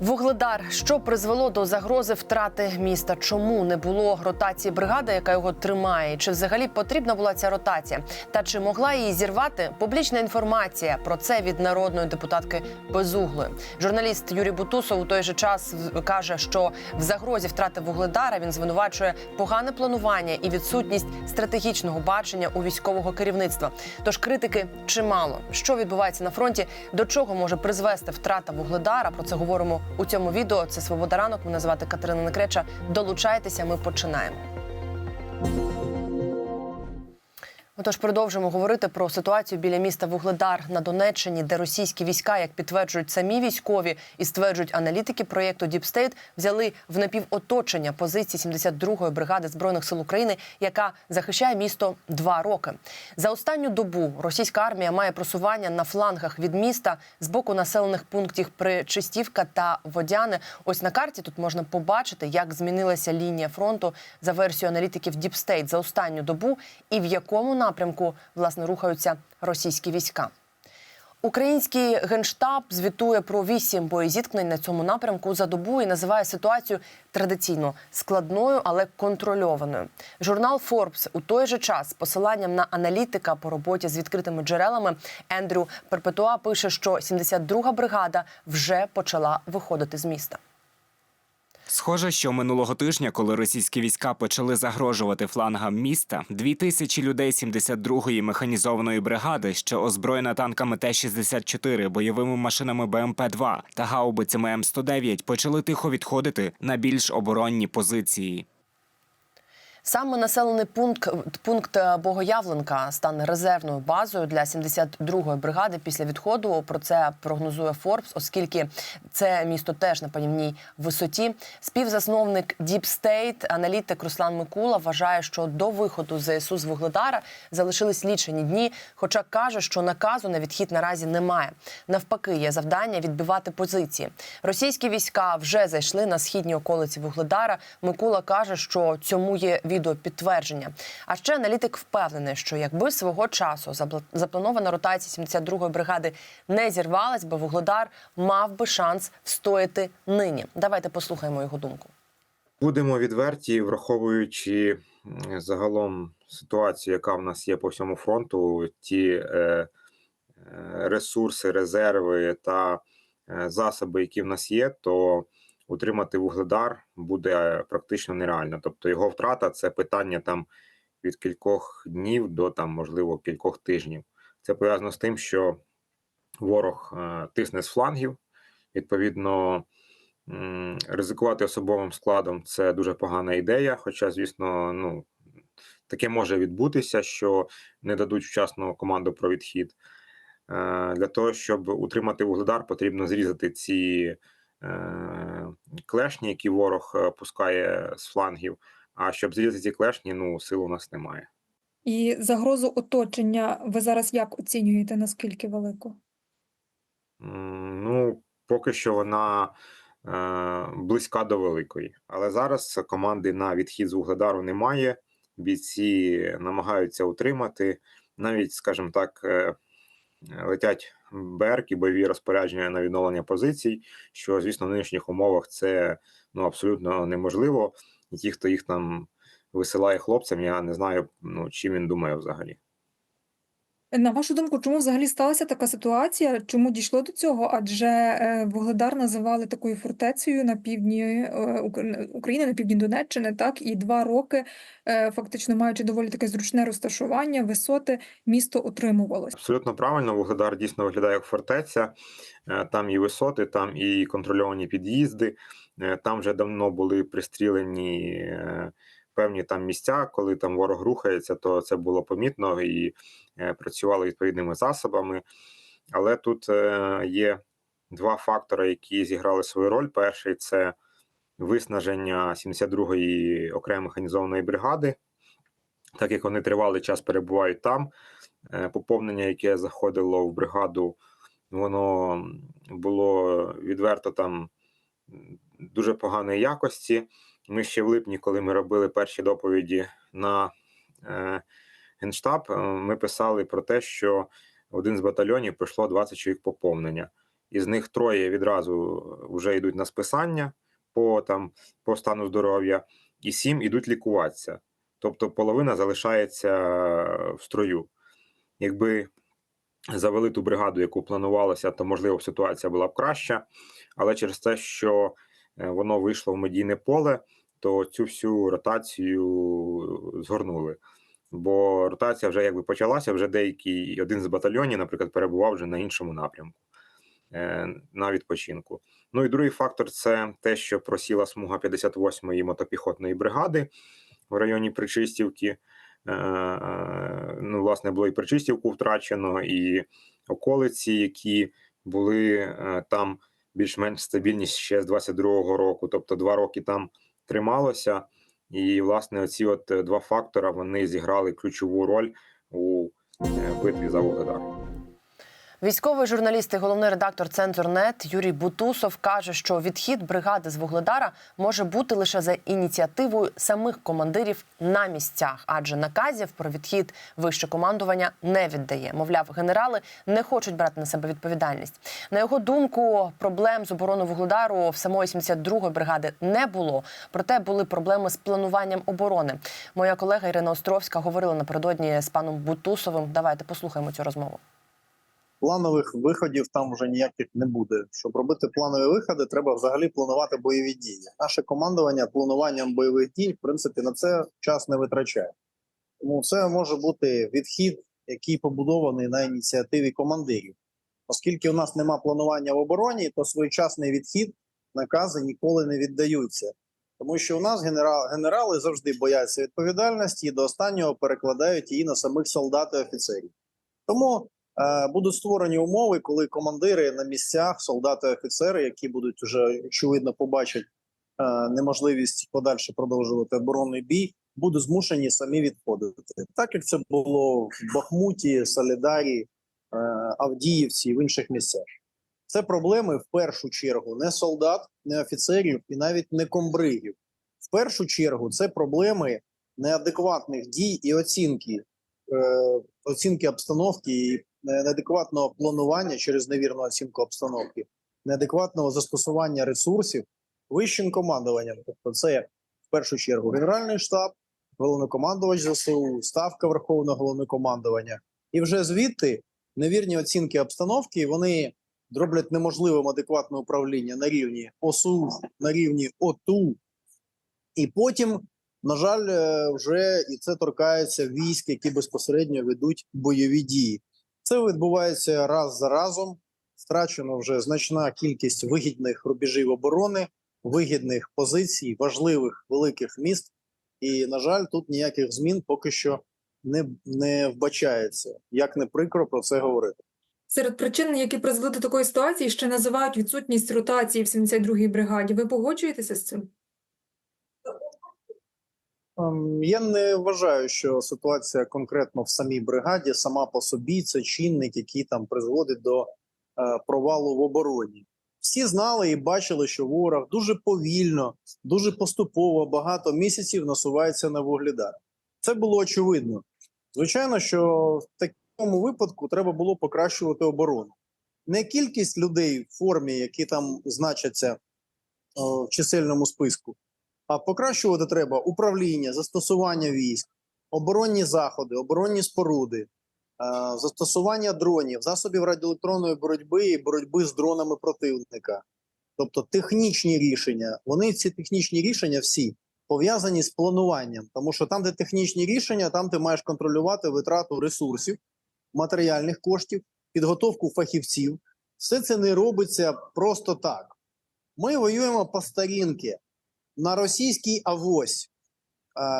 Вугледар, що призвело до загрози втрати міста? Чому не було ротації бригади, яка його тримає? Чи взагалі потрібна була ця ротація? Та чи могла її зірвати публічна інформація про це від народної депутатки Безуглої? Журналіст Юрій Бутусов у той же час каже, що в загрозі втрати вугледара він звинувачує погане планування і відсутність стратегічного бачення у військового керівництва. Тож критики чимало. Що відбувається на фронті? До чого може призвести втрата вугледара? Про це говоримо у цьому відео. Це Свобода ранок. Мене звати Катерина Некреча. Долучайтеся. Ми починаємо. Отож, продовжимо говорити про ситуацію біля міста Вугледар на Донеччині, де російські війська, як підтверджують самі військові і стверджують аналітики проєкту State, взяли в напівоточення позиції 72-ї бригади збройних сил України, яка захищає місто два роки. За останню добу російська армія має просування на флангах від міста з боку населених пунктів Причистівка та Водяне. Ось на карті тут можна побачити, як змінилася лінія фронту за версією аналітиків State за останню добу і в якому напрямку власне рухаються російські війська. Український генштаб звітує про вісім боєзіткнень на цьому напрямку за добу і називає ситуацію традиційно складною, але контрольованою. Журнал Forbes у той же час з посиланням на аналітика по роботі з відкритими джерелами Ендрю Перпетуа пише, що 72-га бригада вже почала виходити з міста. Схоже, що минулого тижня, коли російські війська почали загрожувати флангам міста, дві тисячі людей 72-ї механізованої бригади, що озброєна танками Т-64, бойовими машинами БМП-2 та гаубицями М109, почали тихо відходити на більш оборонні позиції. Саме населений пункт пункт е, Богоявленка стане резервною базою для 72-ї бригади після відходу. Про це прогнозує Форбс, оскільки це місто теж на панівній висоті. Співзасновник Deep State, аналітик Руслан Микула, вважає, що до виходу ЗСУ з Вугледара залишились лічені дні. Хоча каже, що наказу на відхід наразі немає. Навпаки, є завдання відбивати позиції. Російські війська вже зайшли на східні околиці Вугледара. Микула каже, що цьому є відеопідтвердження. А ще аналітик впевнений, що якби свого часу запланована ротація 72-ї бригади не зірвалась, би Вугледар мав би шанс встояти нині. Давайте послухаємо його думку. Будемо відверті, враховуючи загалом ситуацію, яка в нас є по всьому фронту, ті е, е, ресурси, резерви та е, засоби, які в нас є, то утримати вугледар буде практично нереально. Тобто його втрата це питання там від кількох днів до там, можливо, кількох тижнів. Це пов'язано з тим, що ворог е, тисне з флангів, відповідно. Ризикувати особовим складом це дуже погана ідея. Хоча, звісно, ну таке може відбутися, що не дадуть вчасно команду про відхід. Е, Для того, щоб утримати вугледар, потрібно зрізати ці е, клешні, які ворог е, пускає з флангів. А щоб зрізати ці клешні, ну сил у нас немає. І загрозу оточення ви зараз як оцінюєте, наскільки велику? Ну, поки що вона е, близька до великої. Але зараз команди на відхід з Вугледару немає. Бійці намагаються утримати. Навіть, скажімо так, е, летять БРК і бойові розпорядження на відновлення позицій, що, звісно, в нинішніх умовах це ну, абсолютно неможливо. І ті, хто їх там висилає хлопцям, я не знаю, ну, чим він думає взагалі. На вашу думку, чому взагалі сталася така ситуація? Чому дійшло до цього? Адже е, Вугледар називали такою фортецею на півдні е, Ук- України, на півдні Донеччини, так і два роки, е, фактично маючи доволі таке зручне розташування, висоти, місто утримувалось. Абсолютно правильно, Вугледар дійсно виглядає як фортеця. Там і висоти, там і контрольовані під'їзди. Там вже давно були пристрілені певні там місця, коли там ворог рухається, то це було помітно і е, працювали відповідними засобами. Але тут е, є два фактори, які зіграли свою роль. Перший це виснаження 72-ї окремої механізованої бригади, так як вони тривалий час перебувають там. Е, Поповнення, яке заходило в бригаду, воно було відверто там дуже поганої якості. Ми ще в липні, коли ми робили перші доповіді на е, Генштаб, е, ми писали про те, що один з батальйонів пройшло 20 чоловік поповнення. Із них троє відразу вже йдуть на списання по, там, по стану здоров'я, і сім ідуть лікуватися. Тобто половина залишається в строю. Якби завели ту бригаду, яку планувалося, то можливо ситуація була б краща. Але через те, що е, воно вийшло в медійне поле, то цю всю ротацію згорнули. Бо ротація вже якби почалася, вже деякий один з батальйонів, наприклад, перебував вже на іншому напрямку е, на відпочинку. Ну і другий фактор це те, що просіла смуга 58-ї мотопіхотної бригади в районі Причистівки. Е, е, Ну, власне, було і Причистівку втрачено, і околиці, які були е, там більш-менш стабільні ще з 22-го року. Тобто два роки там трималося. І, власне, оці от е, два фактора вони зіграли ключову роль у е, битві за Вугледар. Військовий журналіст і головний редактор Цензорнет Юрій Бутусов каже, що відхід бригади з Вугледара може бути лише за ініціативою самих командирів на місцях, адже наказів про відхід вище командування не віддає. Мовляв, генерали не хочуть брати на себе відповідальність. На його думку, проблем з обороною Вугледару в самої 72-ї бригади не було. Проте були проблеми з плануванням оборони. Моя колега Ірина Островська говорила напередодні з паном Бутусовим. Давайте послухаємо цю розмову. Планових виходів там вже ніяких не буде. Щоб робити планові виходи, треба взагалі планувати бойові дії. Наше командування плануванням бойових дій, в принципі, на це час не витрачає. Тому це може бути відхід, який побудований на ініціативі командирів. Оскільки у нас нема планування в обороні, то своєчасний відхід накази ніколи не віддаються. Тому що у нас генерал, генерали завжди бояться відповідальності і до останнього перекладають її на самих солдат і офіцерів. Тому будуть створені умови, коли командири на місцях, солдати, офіцери, які будуть вже очевидно побачать е, неможливість подальше продовжувати оборонний бій, будуть змушені самі відходити, так як це було в Бахмуті, Солідарі, е, Авдіївці і в інших місцях. Це проблеми в першу чергу не солдат, не офіцерів і навіть не комбригів. В першу чергу це проблеми неадекватних дій і оцінки, е, оцінки обстановки і неадекватного планування через невірну оцінку обстановки, неадекватного застосування ресурсів вищим командуванням. Тобто, це в першу чергу Генеральний штаб, головнокомандувач ЗСУ, ставка Верховного головнокомандування. І вже звідти невірні оцінки обстановки вони роблять неможливим адекватне управління на рівні ОСУ, на рівні ОТУ. І потім, на жаль, е, вже і це торкається військ, які безпосередньо ведуть бойові дії. Це відбувається раз за разом. Втрачено вже значна кількість вигідних рубежів оборони, вигідних позицій, важливих великих міст. І, на жаль, тут ніяких змін поки що не, не вбачається. Як не прикро про це говорити. Серед причин, які призвели до такої ситуації, ще називають відсутність ротації в 72-й бригаді. Ви погоджуєтеся з цим? Ем, Я не вважаю, що ситуація конкретно в самій бригаді сама по собі це чинник, який там призводить до е, провалу в обороні. Всі знали і бачили, що ворог дуже повільно, дуже поступово багато місяців насувається на вугледар. Це було очевидно. Звичайно, що в такому випадку треба було покращувати оборону. Не кількість людей в формі, які там значаться е, в чисельному списку, а покращувати треба управління, застосування військ, оборонні заходи, оборонні споруди, е, застосування дронів, засобів радіоелектронної боротьби і боротьби з дронами противника. Тобто технічні рішення. Вони ці технічні рішення всі пов'язані з плануванням, тому що там, де технічні рішення, там ти маєш контролювати витрату ресурсів, матеріальних коштів, підготовку фахівців. Все це не робиться просто так. Ми воюємо по старінки на російський авось.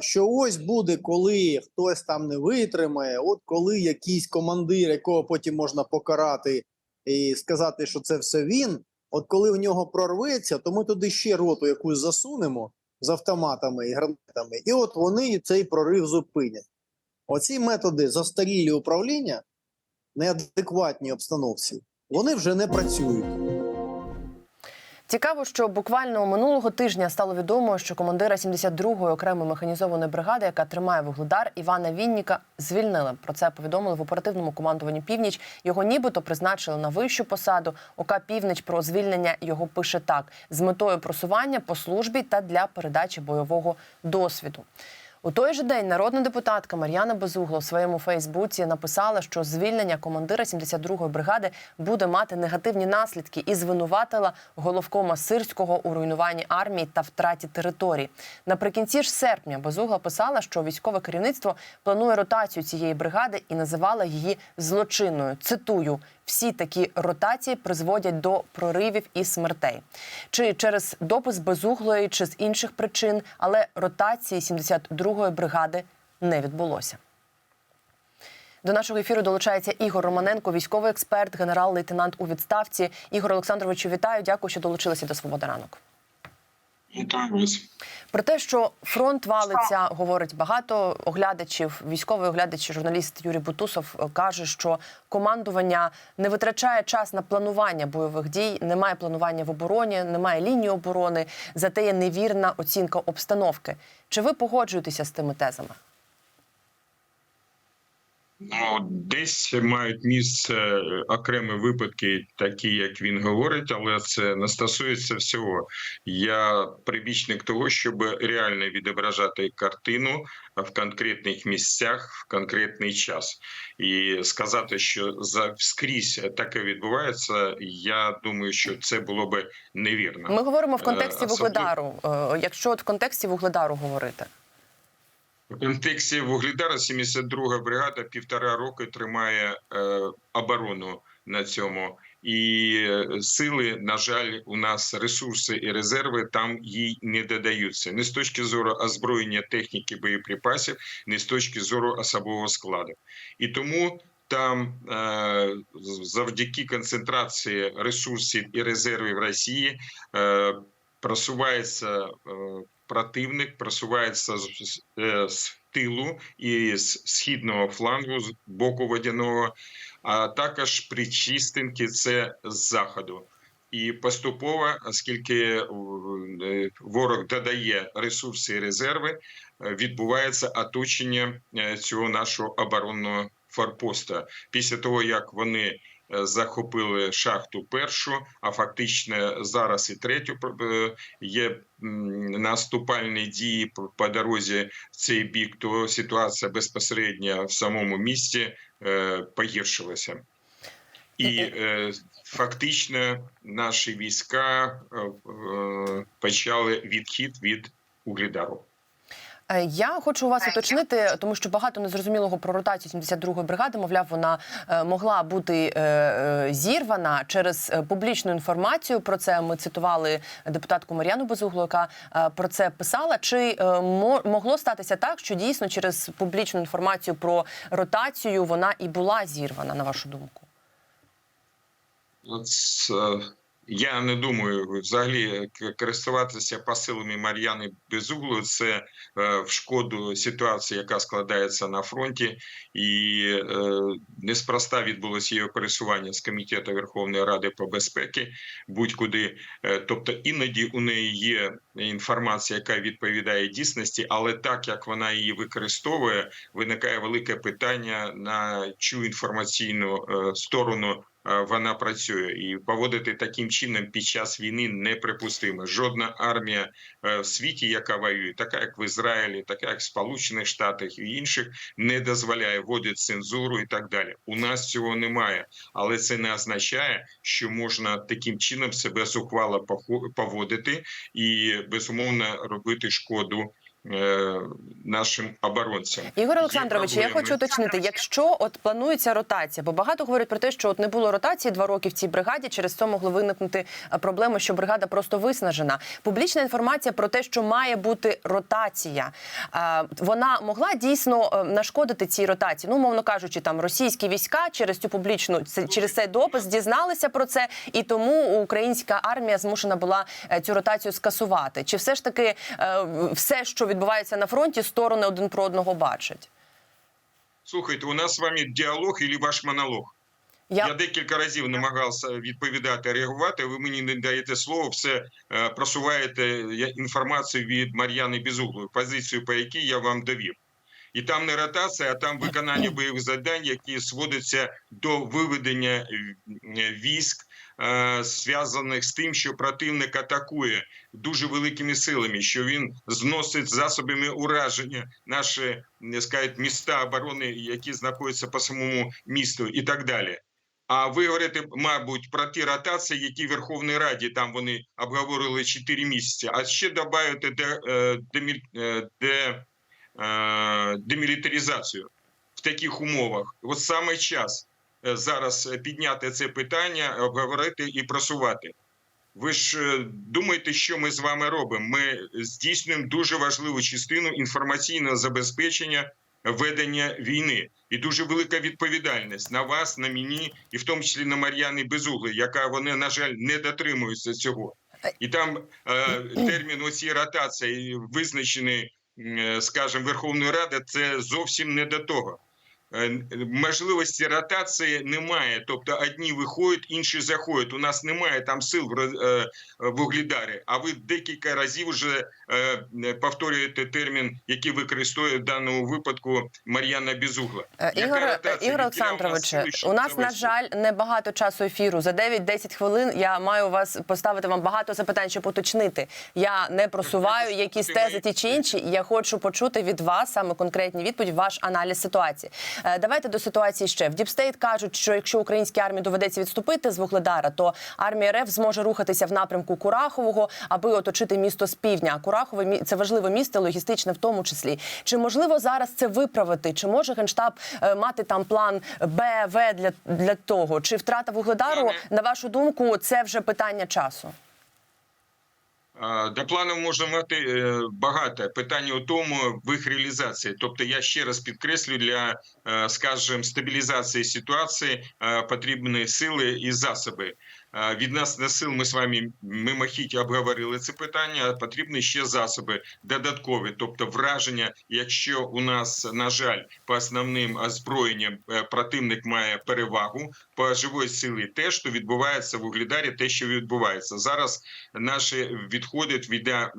Що ось буде, коли хтось там не витримає, от коли якийсь командир, якого потім можна покарати і сказати, що це все він. От коли в нього прорветься, то ми туди ще роту якусь засунемо з автоматами і гранатами, і от вони цей прорив зупинять. Оці методи застарілі управління, неадекватні обстановці, вони вже не працюють. Цікаво, що буквально минулого тижня стало відомо, що командира 72-ї окремої механізованої бригади, яка тримає вугледар Івана Вінніка, звільнили. Про це повідомили в оперативному командуванні Північ. Його нібито призначили на вищу посаду. ОК Північ про звільнення його пише так: з метою просування по службі та для передачі бойового досвіду. У той же день народна депутатка Мар'яна Безугла у своєму Фейсбуці написала, що звільнення командира 72-ї бригади буде мати негативні наслідки і звинуватила головкома Сирського у руйнуванні армії та втраті територій. Наприкінці ж серпня Безугла писала, що військове керівництво планує ротацію цієї бригади і називала її злочинною. Цитую. Всі такі ротації призводять до проривів і смертей. Чи через допис безуглої, чи з інших причин, але ротації 72-ї бригади не відбулося. До нашого ефіру долучається Ігор Романенко, військовий експерт, генерал-лейтенант у відставці. Ігор Олександровичу, вітаю. Дякую, що долучилися до свободи ранок. Вітаю. Про те, що фронт валиться, говорить багато оглядачів. Військовий оглядач, журналіст Юрій Бутусов е, каже, що командування не витрачає час на планування бойових дій, немає планування в обороні, немає лінії оборони. Зате є невірна оцінка обстановки. Чи ви погоджуєтеся з тими тезами? Ну, десь мають місце е, окремі випадки, такі як він говорить, але це не стосується всього. Я прибічник того, щоб реально відображати картину в конкретних місцях в конкретний час, і сказати, що за скрізь таке відбувається. Я думаю, що це було би невірно. Ми говоримо в контексті Е, особливо- вугледару. Е, Якщо от в контексті вугледару говорити. В контексті Вугледара 72 бригада півтора роки тримає е, оборону на цьому. І е, сили, на жаль, у нас ресурси і резерви там їй не додаються. Не з точки зору озброєння техніки боєприпасів, не з точки зору особового складу. І тому там е, завдяки концентрації ресурсів і резервів Росії просувається противник, просувається з, е, з тилу і з східного флангу, з боку водяного, а також причистинки це з заходу. І поступово, оскільки е, ворог додає ресурси і резерви, е, відбувається оточення цього нашого оборонного форпоста. Після того як вони захопили шахту першу, а фактично зараз і третю е, є наступальні дії по- дорозі в цей бік, то ситуація безпосередньо в самому місті е, погіршилася. І е, фактично наші війська е, е, почали відхід від Угледару. Е, Я хочу вас уточнити, тому що багато незрозумілого про ротацію 72-ї бригади. Мовляв, вона е, могла бути е, е, зірвана через е, публічну інформацію. Про це ми цитували депутатку Мар'яну Безуглу, яка е, про це писала. Чи е, могло статися так, що дійсно через публічну інформацію про ротацію вона і була зірвана, на вашу думку? От, е, я не думаю, взагалі користуватися посилами Мар'яни Безуглої – це е, в шкоду ситуації, яка складається на фронті, і е, неспроста відбулося її пересування з комітету Верховної Ради по безпеці будь-куди. Е, тобто іноді у неї є інформація, яка відповідає дійсності, але так як вона її використовує, виникає велике питання на цю інформаційну е, сторону е, вона працює і поводити таким чином під час війни неприпустимо. Жодна армія е, в світі, яка воює, така як в Ізраїлі, така як в Сполучених Штатах і інших, не дозволяє вводити цензуру і так далі. У нас цього немає, але це не означає, що можна таким чином себе зухвало поводити і безумовно робити шкоду. Е, Нашим оборонцям Ігор Олександрович, я хочу уточнити, якщо от планується ротація, бо багато говорять про те, що от не було ротації два роки в цій бригаді, через це могли виникнути е, проблеми, що бригада просто виснажена. Публічна інформація про те, що має бути ротація, е, вона могла дійсно нашкодити цій ротації. Ну, мовно кажучи, там російські війська через цю публічну через цей допис дізналися про це, і тому українська армія змушена була цю ротацію скасувати. Чи все ж таки все, що відбувається на фронті, сторони один про одного бачать? Слухайте, у нас з вами діалог і ваш монолог. Я- Я декілька разів намагався відповідати, реагувати. Ви мені не даєте слово, все е, просуваєте інформацію від Мар'яни Безуглої, позицію по якій я вам довів. І там не ротація, а там виконання бойових завдань, які сводяться до виведення е, військ, е, зв'язаних з тим, що противник атакує дуже великими силами, що він зносить засобами ураження наші не скажуть, міста оборони, які знаходяться по самому місту, і так далі. А ви говорите, мабуть, про ті ротації, які в Верховній Раді там вони обговорили 4 місяці. А ще додаєте де, е, де, е, демілітаризацію в таких умовах. От саме час е, зараз е, підняти це питання, обговорити і просувати. Ви ж е, думаєте, що ми з вами робимо? Ми здійснюємо дуже важливу частину інформаційного забезпечення ведення війни, і дуже велика відповідальність на вас, на мені, і в тому числі на Мар'яни Безугли, яка вони, на жаль, не дотримуються цього. І там е, термін оці ротації визначений, е, скажімо, Верховної Ради, це зовсім не до того. Е, Можливості ротації немає, тобто одні виходять, інші заходять. У нас немає там сил в роз- е, Углідарі. А ви декілька разів вже е, повторюєте термін, який використовує в даному випадку Мар'яна Безугла. Е, Ігор? Ігор щоб у нас, на жаль, небагато часу ефіру. За 9-10 хвилин я маю вас поставити вам багато запитань, щоб уточнити. Я не просуваю якісь тези ті чи інші. Я хочу почути від вас саме конкретні відповіді, ваш аналіз ситуації. Е, Давайте до ситуації ще. В Діпстейт кажуть, що якщо українській армії доведеться відступити з Вугледара, то армія РФ зможе рухатися в напрямку Курахового, аби оточити місто з півдня. Курахове це важливе місто, логістичне в тому числі. Чи можливо зараз це виправити? Чи може генштаб е, мати там план Б, В для, для того? Чи втрата Вугледару, на вашу думку, це вже питання часу? До планів можна мати е, багато питання у тому в їх реалізації. Тобто, я ще раз підкреслю для, е, скажімо, стабілізації ситуації е, потрібні сили і засоби. Від нас на сил ми з вами мимохідь обговорили це питання. Потрібні ще засоби додаткові, тобто враження. Якщо у нас на жаль по основним озброєнням е, противник має перевагу по живої силі, те, що відбувається в Углідарі, те, що відбувається зараз наші відходять від е,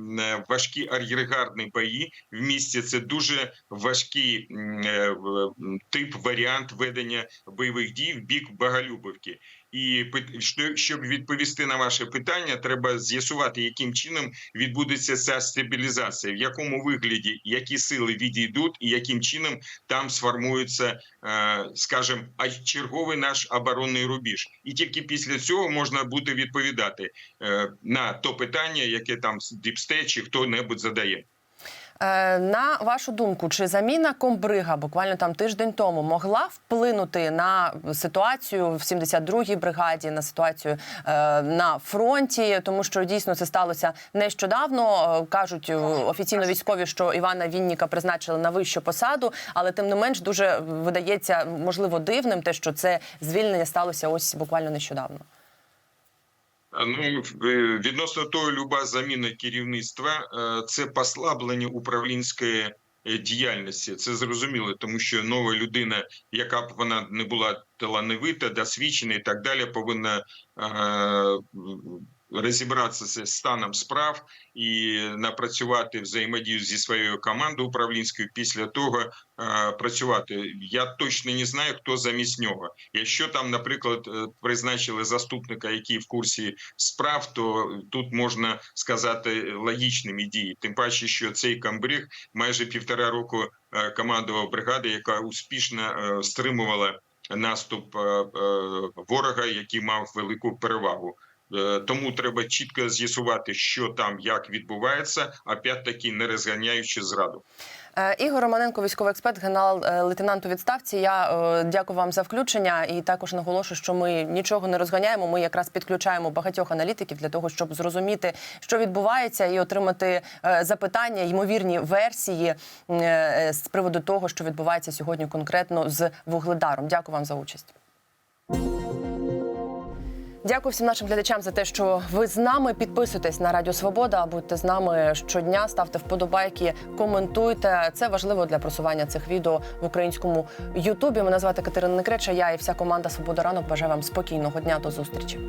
важкі ар'єргарні бої в місті. Це дуже важкий е, тип варіант ведення бойових дій в бік Боголюбівки. І щоб відповісти на ваше питання, треба з'ясувати, яким чином відбудеться ця стабілізація, в якому вигляді які сили відійдуть, і яким чином там сформується, е, скажімо, черговий наш оборонний рубіж. І тільки після цього можна буде відповідати е, на то питання, яке там Діпстейт чи хто-небудь задає. Е, На вашу думку, чи заміна комбрига буквально там тиждень тому могла вплинути на ситуацію в 72-й бригаді, на ситуацію е, на фронті, тому що дійсно це сталося нещодавно. Е, Кажуть офіційно військові, що Івана Вінніка призначили на вищу посаду, але тим не менш дуже видається можливо дивним, те, що це звільнення сталося ось буквально нещодавно. А, Ну, е, відносно того, люба заміна керівництва е, це послаблення управлінської е, діяльності. Це зрозуміло, тому що нова людина, яка б вона не була талановита, досвідчена і так далі, повинна е, розібратися з станом справ і напрацювати взаємодію зі своєю командою управлінською. Після того е, працювати. Я точно не знаю, хто замість нього. Якщо там, наприклад, е, призначили заступника, який в курсі справ, то тут можна сказати логічними дії. Тим паче, що цей камбриг майже півтора року е, командував бригади, яка успішно е, стримувала наступ ворога, який мав велику перевагу. Е, Тому треба чітко з'ясувати, що там як відбувається, опять-таки не розганяючи зраду. Е, Ігор Романенко, військовий експерт, генерал-лейтенант у відставці. Я е, дякую вам за включення і також наголошую, що ми нічого не розганяємо. Ми якраз підключаємо багатьох аналітиків для того, щоб зрозуміти, що відбувається, і отримати е, запитання, ймовірні версії е, з приводу того, що відбувається сьогодні конкретно з вугледаром. Дякую вам за участь. Дякую всім нашим глядачам за те, що ви з нами. Підписуйтесь на Радіо Свобода, будьте з нами щодня, ставте вподобайки, коментуйте. Це важливо для просування цих відео в українському Ютубі. Мене звати Катерина Некреча. Я і вся команда Свобода ранок бажаю вам спокійного дня. До зустрічі.